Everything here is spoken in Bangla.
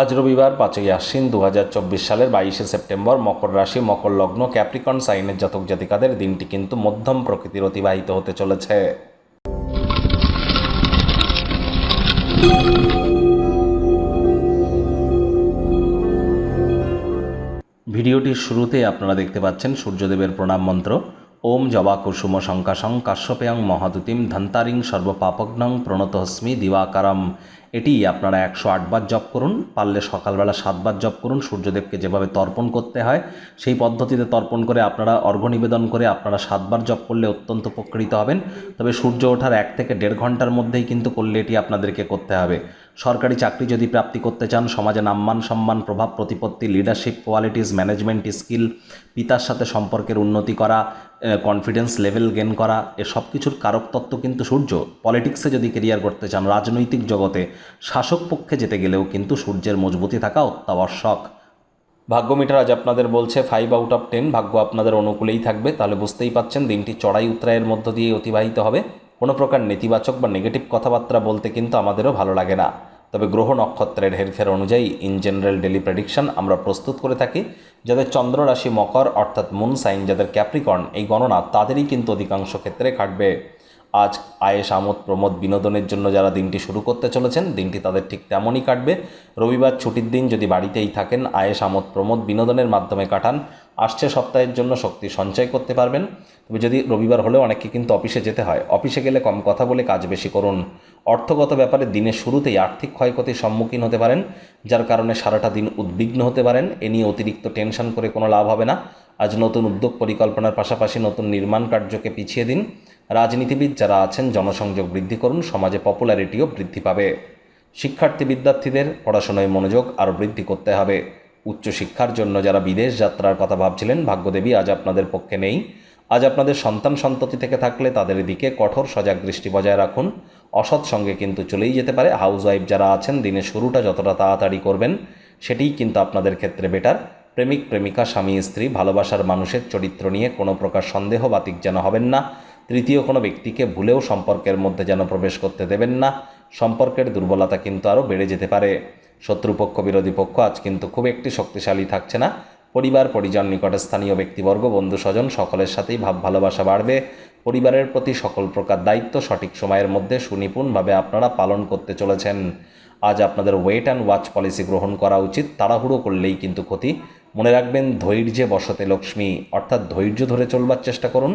আজ রবিবার পাঁচই আশ্বিন দু সালের বাইশে সেপ্টেম্বর মকর রাশি, মকর লগ্ন, ক্যাপ্রিকন, সাইনের জাতক জাতিকাদের দিনটি কিন্তু মধ্যম প্রকৃতির অতিবাহিত হতে চলেছে। ভিডিওটির শুরুতে আপনারা দেখতে পাচ্ছেন সূর্যদেবের প্রণাম মন্ত্র। ওম জবা কুসুম শঙ্কাশং কাশ্যপেয়ং মহাদুতিম ধন্তারিং সর্বপাপগ্নং প্রণতহস্মি দিবাকারম। এটি আপনারা একশো আটবার জপ করুন, পারলে সকালবেলা সাতবার জপ করুন, সূর্যদেবকে যেভাবে তর্পণ করতে হয়, সেই পদ্ধতিতে তর্পণ করে আপনারা অর্ঘ্য নিবেদন করে আপনারা সাতবার জপ করলে অত্যন্ত উপকৃত হবেন। তবে সূর্য ওঠার এক থেকে দেড় ঘণ্টার মধ্যেই কিন্তু করলে এটি আপনাদেরকে করতে হবে। সরকারি চাকরি যদি প্রাপ্তি করতে চান, সমাজে নাম্মান সম্মান, প্রভাব প্রতিপত্তি লিডারশিপ কোয়ালিটিস ম্যানেজমেন্ট স্কিল পিতার সাথে সম্পর্কের উন্নতি করা কনফিডেন্স লেভেল গেন করা এসব কিছুর কারক তত্ত্ব কিন্তু সূর্য। পলিটিক্সে যদি কেরিয়ার করতে চান, রাজনৈতিক জগতে শাসক পক্ষে যেতে গেলেও কিন্তু সূর্যের মজবুতি থাকা অত্যাবশ্যক। ভাগ্য মিটার আজ আপনাদের বলছে ফাইভ আউট অফ টেন ভাগ্য আপনাদের অনুকূলেই থাকবে। তাহলে বুঝতেই পাচ্ছেন, দিনটি চড়াই উত্তরায়ের মধ্য দিয়ে অতিবাহিত হবে। কোনো প্রকার নেতিবাচক বা নেগেটিভ কথাবার্তা বলতে কিন্তু আমাদেরও ভালো লাগে না। তবে গ্রহ নক্ষত্রের হেরফের অনুযায়ী ইন জেনারেল ডেলি প্রেডিকশন আমরা প্রস্তুত করে থাকি, যাদের চন্দ্র রাশি মকর, অর্থাৎ মুন সাইন যাদের ক্যাপ্রিকর্ন এই গণনা তাদেরই কিন্তু অধিকাংশ ক্ষেত্রে খাটবে আজ আয়েস আমোদ প্রমোদ বিনোদনের জন্য যারা দিনটি শুরু করতে চলেছেন, দিনটি তাদের ঠিক তেমনই কাটবে। রবিবার ছুটির দিন যদি বাড়িতেই থাকেন আয়েস আমোদ প্রমোদ বিনোদনের মাধ্যমে কাটান। আসছে সপ্তাহের জন্য শক্তি সঞ্চয় করতে পারবেন। তবে যদি রবিবার হলেও অনেককে কিন্তু অফিসে যেতে হয়। অফিসে গেলে কম কথা বলে কাজ বেশি করুন। অর্থগত ব্যাপারে দিনের শুরুতেই আর্থিক ক্ষয়ক্ষতির সম্মুখীন হতে পারেন, যার কারণে সারাটা দিন উদ্বিগ্ন হতে পারেন। এ নিয়ে অতিরিক্ত টেনশন করে কোনো লাভ হবে না। আজ নতুন উদ্যোগ পরিকল্পনার পাশাপাশি নতুন নির্মাণ কার্যকে পিছিয়ে দিন। রাজনীতিবিদ যারা আছেন, জনসংযোগ বৃদ্ধি করুন, সমাজে পপুলারিটিও বৃদ্ধি পাবে। শিক্ষার্থী বিদ্যার্থীদের পড়াশোনায় মনোযোগ আরও বৃদ্ধি করতে হবে। উচ্চশিক্ষার জন্য যারা বিদেশ যাত্রার কথা ভাবছিলেন, ভাগ্যদেবী আজ আপনাদের পক্ষে নেই। আজ আপনাদের সন্তান সন্ততি থেকে থাকলে তাদের দিকে কঠোর সজাগ দৃষ্টি বজায় রাখুন। অসৎ সঙ্গে কিন্তু চলেই যেতে পারে। হাউস ওয়াইফ যারা আছেন, দিনের শুরুটা যতটা তাড়াতাড়ি করবেন, সেটিই কিন্তু আপনাদের ক্ষেত্রে বেটার। প্রেমিক, প্রেমিকা, স্বামী, স্ত্রী, ভালোবাসার মানুষের চরিত্র নিয়ে কোনো প্রকার সন্দেহ বাতিক যেন হবেন না। তৃতীয় কোনো ব্যক্তিকে ভুলেও সম্পর্কের মধ্যে যেন প্রবেশ করতে দেবেন না। সম্পর্কের দুর্বলতা কিন্তু আরও বেড়ে যেতে পারে। শত্রুপক্ষ, বিরোধী পক্ষ আজ কিন্তু খুব একটি শক্তিশালী থাকছে না। পরিবার, পরিজন, নিকটে স্থানীয় ব্যক্তিবর্গ, বন্ধু স্বজন সকলের সাথেই ভাব ভালোবাসা বাড়বে। পরিবারের প্রতি সকল প্রকার দায়িত্ব সঠিক সময়ের মধ্যে সুনিপুণভাবে আপনারা পালন করতে চলেছেন। আজ আপনাদের ওয়েট অ্যান্ড ওয়াচ পলিসি গ্রহণ করা উচিত। তাড়াহুড়ো করলেই কিন্তু ক্ষতি। মনে রাখবেন, ধৈর্যে বসতে লক্ষ্মী, অর্থাৎ ধৈর্য ধরে চলবার চেষ্টা করুন।